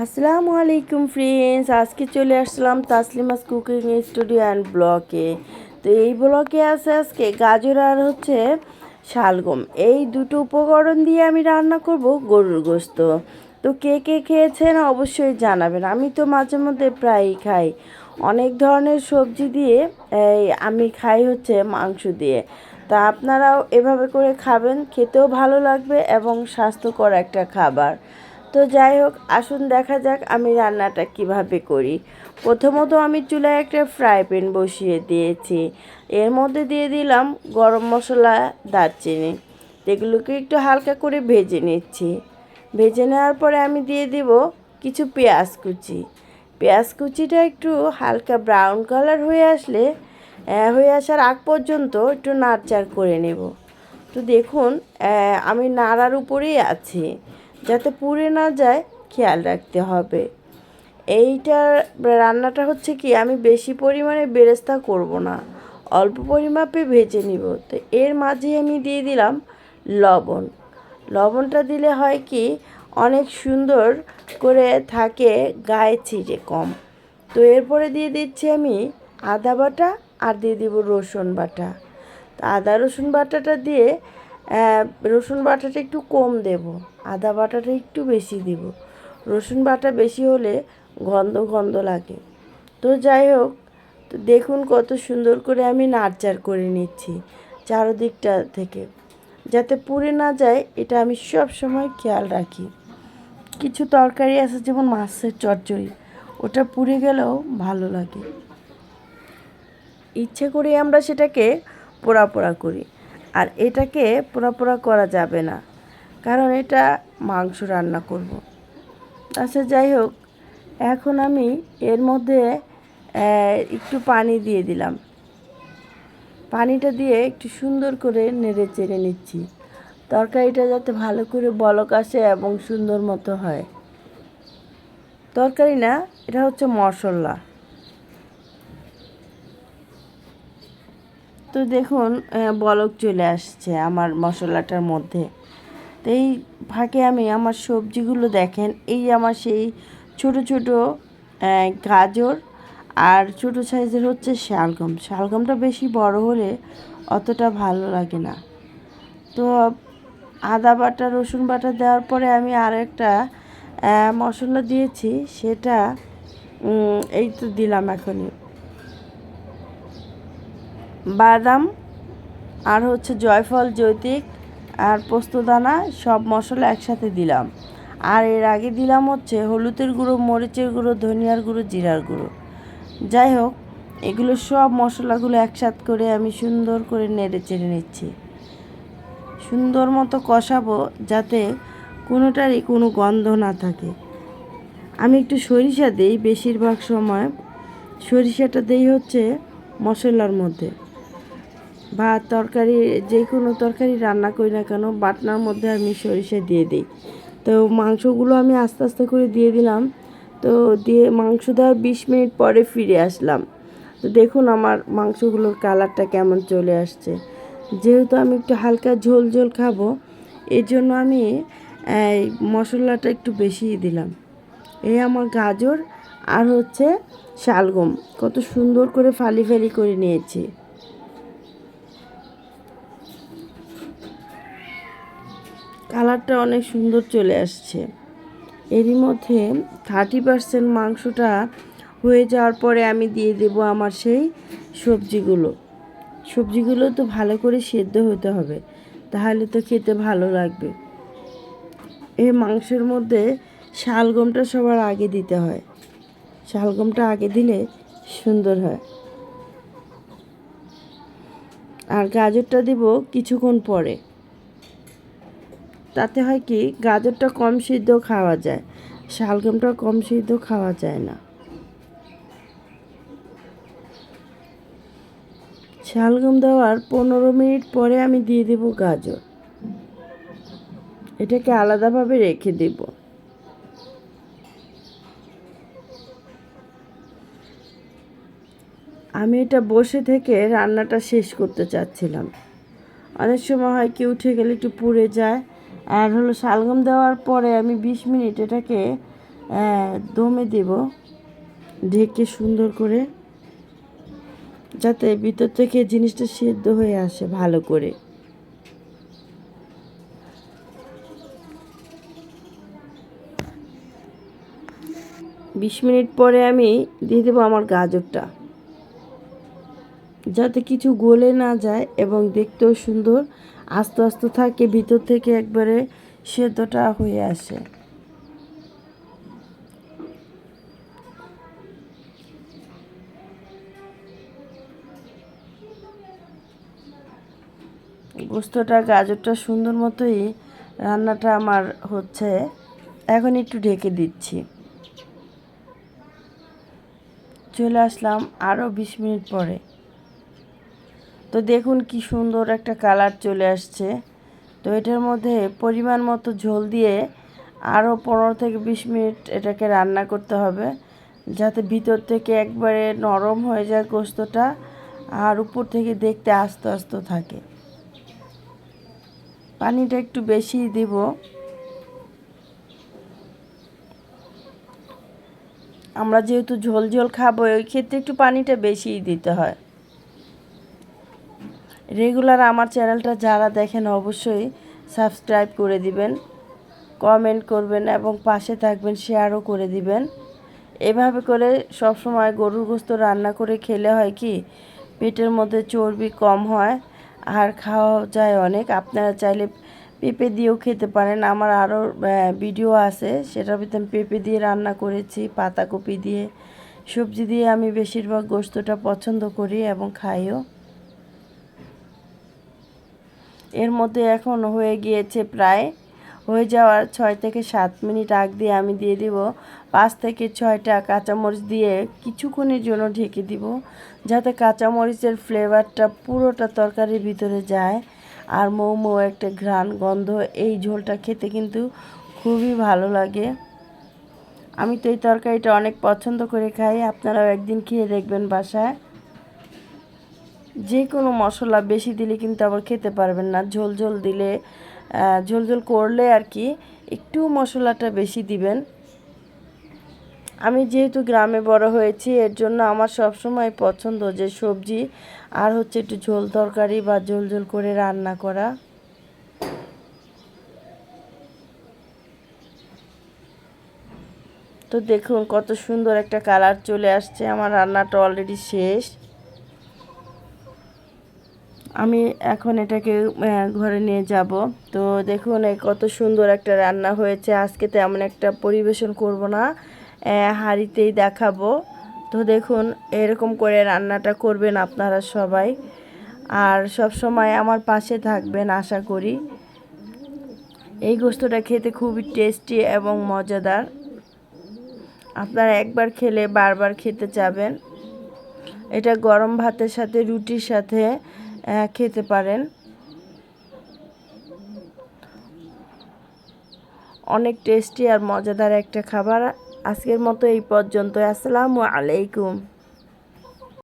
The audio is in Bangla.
আসসালামু আলাইকুম ফ্রেন্ডস আজকে চলে আসলাম তাসলিমাস কুকিং স্টুডিও অ্যান্ড ব্লকে তো এই ব্লকে আছে আজকে গাজর আর হচ্ছে শালগম। এই দুটো উপকরণ দিয়ে আমি রান্না করব গরুর গোস্ত। তো কে কে খেয়েছেন অবশ্যই জানাবেন। আমি তো মাঝে মধ্যে প্রায়ই খাই। অনেক ধরনের সবজি দিয়ে এই আমি খাই হচ্ছে মাংস দিয়ে। তা আপনারাও এভাবে করে খাবেন, খেতেও ভালো লাগবে এবং স্বাস্থ্যকর একটা খাবার। তো যাই হোক, আসুন দেখা যাক আমি রান্নাটা কীভাবে করি। প্রথমত আমি চুলায় একটা ফ্রাই প্যান বসিয়ে দিয়েছি। এর মধ্যে দিয়ে দিলাম গরম মশলা, দারচিনি। এগুলোকে একটু হালকা করে ভেজে নিচ্ছি। ভেজে নেওয়ার পরে আমি দিয়ে দিব কিছু পেঁয়াজ কুচি। পেঁয়াজ কুচিটা একটু হালকা ব্রাউন কালার হয়ে আসলে হয়ে আসার আগ পর্যন্ত একটু নাড়চাড় করে নেব। তো দেখুন আমি নাড়ার উপরেই আছি। যাতে পুড়ে না যায়, খেয়াল রাখতে হবে। এইটার রান্নাটা হচ্ছে কি, আমি বেশি পরিমাণে বেরেস্তা করব না। অল্প পরিমাপে ভেজে নিব। তো এর মাঝে আমি দিয়ে দিলাম লবণ। লবণটা দিলে হয় কি, অনেক সুন্দর করে থাকে, গায়ে ছিটে কম। তো এরপরে দিয়ে দিচ্ছি আমি আদা বাটা আর দিয়ে দিব রসুন বাটা। তো আদা রসুন বাটাটা দিয়ে রসুন বাটাটা একটু কম দেব, আদা বাটাটা একটু বেশি দিব। রসুন বাটা বেশি হলে গন্ধ গন্ধ লাগে। তো যাই হোক, তো দেখুন কত সুন্দর করে আমি নাড়চাড় করে নিচ্ছি চারদিকটা থেকে। যাতে পুড়ে না যায়, এটা আমি সব সময় খেয়াল রাখি। কিছু তরকারি আছে, যেমন মাছের চচ্চড়ি, ওটা পুড়ে গেলেও ভালো লাগে। ইচ্ছে করে আমরা সেটাকে পোড়া পোড়া করি। আর এটাকে পোড়া পোড়া করা যাবে না। কারণ এটা মাংস রান্না করব। আচ্ছা যাই হোক, এখন আমি এর মধ্যে একটু পানি দিয়ে দিলাম। পানিটা দিয়ে একটু সুন্দর করে নেড়ে চেড়ে নিচ্ছি। তরকারিটা যাতে ভালো করে বলক আসে এবং সুন্দর মতো হয়। তরকারি না, এটা হচ্ছে মশলা। তো দেখুন বলক চলে আসছে আমার মশলাটার মধ্যে। তো এই ফাঁকে আমি আমার সবজিগুলো দেখেন, এই আমার সেই ছোট ছোট গাজর আর ছোট সাইজের হচ্ছে শালগম। শালগমটা বেশি বড় হলে অতটা ভালো লাগে না। তো আদা বাটা, রসুন বাটা দেওয়ার পরে আমি আর একটা মশলা দিয়েছি, সেটা এই তো দিলাম এখনই। বাদাম, আর হচ্ছে জয়ফল, জৈতিক, আর পোস্তদানা, সব মশলা একসাথে দিলাম। আর এর আগে দিলাম হচ্ছে হলুদের গুঁড়ো, মরিচের গুঁড়ো, ধনিয়ার গুঁড়ো, জিরার গুঁড়ো। যাই হোক, এগুলো সব মশলাগুলো একসাথ করে আমি সুন্দর করে নেড়ে চেড়ে নিচ্ছি। সুন্দর মতো কষাবো যাতে কোনোটারই কোনো গন্ধ না থাকে। আমি একটু সরিষা দিই বেশিরভাগ সময়। সরিষাটা দেই হচ্ছে মশলার মধ্যে। বা তরকারি যে কোনো তরকারি রান্না করি না কেন, বাটনার মধ্যে আমি সরিষা দিয়ে দিই। তো মাংসগুলো আমি আস্তে আস্তে করে দিয়ে দিলাম। তো দিয়ে মাংস দেওয়ার বিশ মিনিট পরে ফিরে আসলাম। তো দেখুন আমার মাংসগুলোর কালারটা কেমন চলে আসছে। যেহেতু আমি একটু হালকা ঝোল ঝোল খাব এর জন্য আমি এই মশলাটা একটু বেশিই দিলাম। এই আমার গাজর আর হচ্ছে শালগম। কত সুন্দর করে ফালি ফালি করে নিয়েছি। কালারটা অনেক সুন্দর চলে আসছে। এরই মধ্যে থার্টি পার্সেন্ট মাংসটা হয়ে যাওয়ার পরে আমি দিয়ে দেব আমার সেই সবজিগুলো। সবজিগুলো তো ভালো করে সেদ্ধ হতে হবে, তাহলে তো খেতে ভালো লাগবে। এই মাংসের মধ্যে শালগমটা সবার আগে দিতে হয়। শালগমটা আগে দিলে সুন্দর হয়। আর গাজরটা দিব কিছুক্ষণ পরে। তাতে হয় কি, গাজরটা কম সিদ্ধ খাওয়া যায়, শালগমটা কম সিদ্ধ খাওয়া যায় না। শালগম দেওয়ার পনেরো মিনিট পরে আমি দিয়ে দেব গাজর। এটাকে আলাদাভাবে রেখে দেব। আমি এটা বসে থেকে রান্নাটা শেষ করতে চাচ্ছিলাম। অনেক সময় হয় কি, উঠে গেলে একটু পুড়ে যায় আর হলো শালগম দেওয়ার পরে আমি বিশ মিনিট এটাকে দমে দেব, ঢেকে সুন্দর করে, যাতে ভিতর থেকে জিনিসটা সেদ্ধ হয়ে আসে ভালো করে। বিশ মিনিট পরে আমি দিয়ে দেবো আমার গাজরটা। যাতে কিছু গলে না যায় এবং দেখতেও সুন্দর, আস্তে আস্তে থাকে, ভিতর থেকে একবারে সেদ্ধটা হয়ে আসে। গোস্তটা, গাজরটা সুন্দর মতোই রান্নাটা আমার হচ্ছে। এখন একটু ঢেকে দিচ্ছি। চলে আসলাম আরও বিশ মিনিট পরে। তো দেখুন কি সুন্দর একটা কালার চলে আসছে। তো এটার মধ্যে পরিমাণ মতো ঝোল দিয়ে আরও পনেরো থেকে বিশ মিনিট এটাকে রান্না করতে হবে, যাতে ভিতর থেকে একবারে নরম হয়ে যায় গোস্তটা আর উপর থেকে দেখতে আস্তে আস্তে থাকে। পানিটা একটু বেশি দিব। আমরা যেহেতু ঝোল ঝোল খাব, ওই ক্ষেত্রে একটু পানিটা বেশিই দিতে হয়। রেগুলার আমার চ্যানেলটা যারা দেখেন অবশ্যই সাবস্ক্রাইব করে দিবেন কমেন্ট করবেন এবং পাশে থাকবেন শেয়ারও করে দিবেন। এভাবে করে সব সময় গরুর গোস্ত রান্না করে খেলে হয় কি, পেটের মধ্যে চর্বি কম হয় আর খাওয়া যায় অনেক। আপনারা চাইলে পেঁপে দিয়েও খেতে পারেন। আমার আরও ভিডিও আছে। সেটার ভিতরে আমি পেঁপে দিয়ে রান্না করেছি, পাতাকপি দিয়ে। সবজি দিয়ে আমি বেশিরভাগ গোস্তটা পছন্দ করি এবং খাইও। এর মধ্যে এখন হয়ে গিয়েছে প্রায়, হয়ে যাওয়ার ছয় থেকে সাত মিনিট আগ দিয়ে আমি দিয়ে দিব। পাঁচ থেকে ছয়টা কাঁচামরিচ দিয়ে কিছুক্ষণের জন্য ঢেকে দিব, যাতে কাঁচামরিচের ফ্লেভারটা পুরোটা তরকারির ভিতরে যায় আর মৌ মৌ একটা ঘ্রাণ গন্ধ। এই ঝোলটা খেতে কিন্তু খুবই ভালো লাগে। আমি তো এই তরকারিটা অনেক পছন্দ করে খাই, আপনারাও একদিন খেয়ে দেখবেন বাসায়। যে কোনো মশলা বেশি দিলে কিন্তু আবার খেতে পারবেন না। ঝোল ঝোল দিলে ঝোল ঝোল করলে আর কি একটু মশলাটা বেশি দিবেন। আমি যেহেতু গ্রামে বড় হয়েছি, এর জন্য আমার সবসময় পছন্দ যে সবজি আর হচ্ছে একটু ঝোল তরকারি বা ঝোল ঝোল করে রান্না করা। তো দেখুন কত সুন্দর একটা কালার চলে আসছে। আমার রান্নাটা অলরেডি শেষ। আমি এখন এটাকে ঘরে নিয়ে যাব। তো দেখুন কত সুন্দর একটা রান্না হয়েছে। আজকে তেমন একটা পরিবেশন করব না হাঁড়িতেই দেখাবো। তো দেখুন, এরকম করে রান্নাটা করবেন আপনারা সবাই। আর সব সময় আমার পাশে থাকবেন, আশা করি। এই গোস্তটা খেতে খুবই টেস্টি এবং মজাদার। আপনারা একবার খেলে বারবার খেতে চাবেন। এটা গরম ভাতের সাথে, রুটির সাথে খেতে পারেন। অনেক টেস্টি আর মজাদার একটা খাবার। আজকের মতো এই পর্যন্ত আসসালামু আলাইকুম।